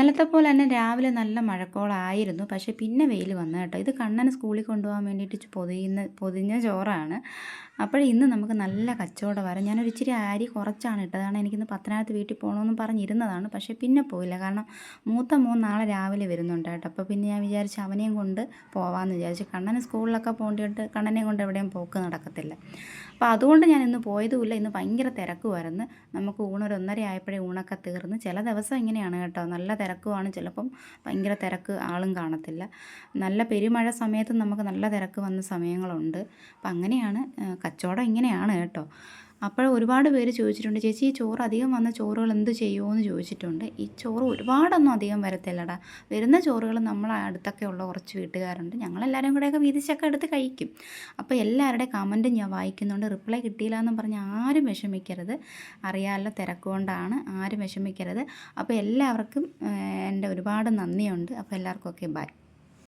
ഇന്നലത്തെ പോലെ തന്നെ രാവിലെ നല്ല മഴക്കോളായിരുന്നു. പക്ഷേ പിന്നെ വെയിൽ വന്നു കേട്ടോ. ഇത് കണ്ണന് സ്കൂളിൽ കൊണ്ടുപോകാൻ വേണ്ടിയിട്ട് പൊതിയുന്ന പൊതിഞ്ഞ ചോറാണ്. അപ്പോൾ ഇന്ന് നമുക്ക് നല്ല കച്ചവടം വരാം ഞാനൊരു ഇച്ചിരി അരി കുറച്ചാണ് ഇട്ടതാണ്. എനിക്കിന്ന് പത്തനാപുരത്ത് വീട്ടിൽ പോകണമെന്ന് പറഞ്ഞിരുന്നതാണ്. പക്ഷേ പിന്നെ പോയില്ല. കാരണം മൂത്ത മോൻ നാളെ രാവിലെ വരുന്നുണ്ട് കേട്ടോ. അപ്പോൾ പിന്നെ ഞാൻ വിചാരിച്ചു അവനെയും കൊണ്ട് പോവാമെന്ന് വിചാരിച്ചു. കണ്ണന് സ്കൂളിലൊക്കെ പോകേണ്ടിയിട്ട് കണ്ണനെയും കൊണ്ട് എവിടെയും പോക്ക് നടക്കത്തില്ല. അപ്പോൾ അതുകൊണ്ട് ഞാൻ ഇന്ന് പോയതുമില്ല. ഇന്ന് ഭയങ്കര വരുന്നു നമുക്ക് ഊണൊരു ഒന്നര ആയപ്പോഴേ ഊണൊക്കെ തീർന്ന്. ചില ദിവസം ഇങ്ങനെയാണ് കേട്ടോ. നല്ല തിരക്കുമാണ് ചിലപ്പം ഭയങ്കര തിരക്ക് ആളും കാണത്തില്ല. നല്ല പെരുമഴ സമയത്ത് നമുക്ക് നല്ല തിരക്ക് വന്ന സമയങ്ങളുണ്ട്. അപ്പം അങ്ങനെയാണ് കച്ചവടം ഇങ്ങനെയാണ് കേട്ടോ. അപ്പോൾ ഒരുപാട് പേര് ചോദിച്ചിട്ടുണ്ട് ചേച്ചി ഈ ചോറ് അധികം വന്ന ചോറുകൾ എന്ത് ചെയ്യുമെന്ന് ചോദിച്ചിട്ടുണ്ട്. ഈ ചോറ് ഒരുപാടൊന്നും അധികം വരത്തില്ലടാ. വരുന്ന ചോറുകൾ നമ്മൾ അടുത്തൊക്കെ ഉള്ള കുറച്ച് വീട്ടുകാരുണ്ട്. ഞങ്ങളെല്ലാവരും കൂടെയൊക്കെ വീതിച്ചൊക്കെ എടുത്ത് കഴിക്കും. അപ്പോൾ എല്ലാവരുടെ കമന്റും ഞാൻ വായിക്കുന്നുണ്ട്. റിപ്ലൈ കിട്ടിയില്ല എന്ന് പറഞ്ഞ് ആരും വിഷമിക്കരുത്. അറിയാമല്ലോ തിരക്കുകൊണ്ടാണ് ആരും വിഷമിക്കരുത്. അപ്പോൾ എല്ലാവർക്കും എന്റെ ഒരുപാട് നന്ദിയുണ്ട്. അപ്പോൾ എല്ലാവർക്കും ഓക്കെ ബൈ.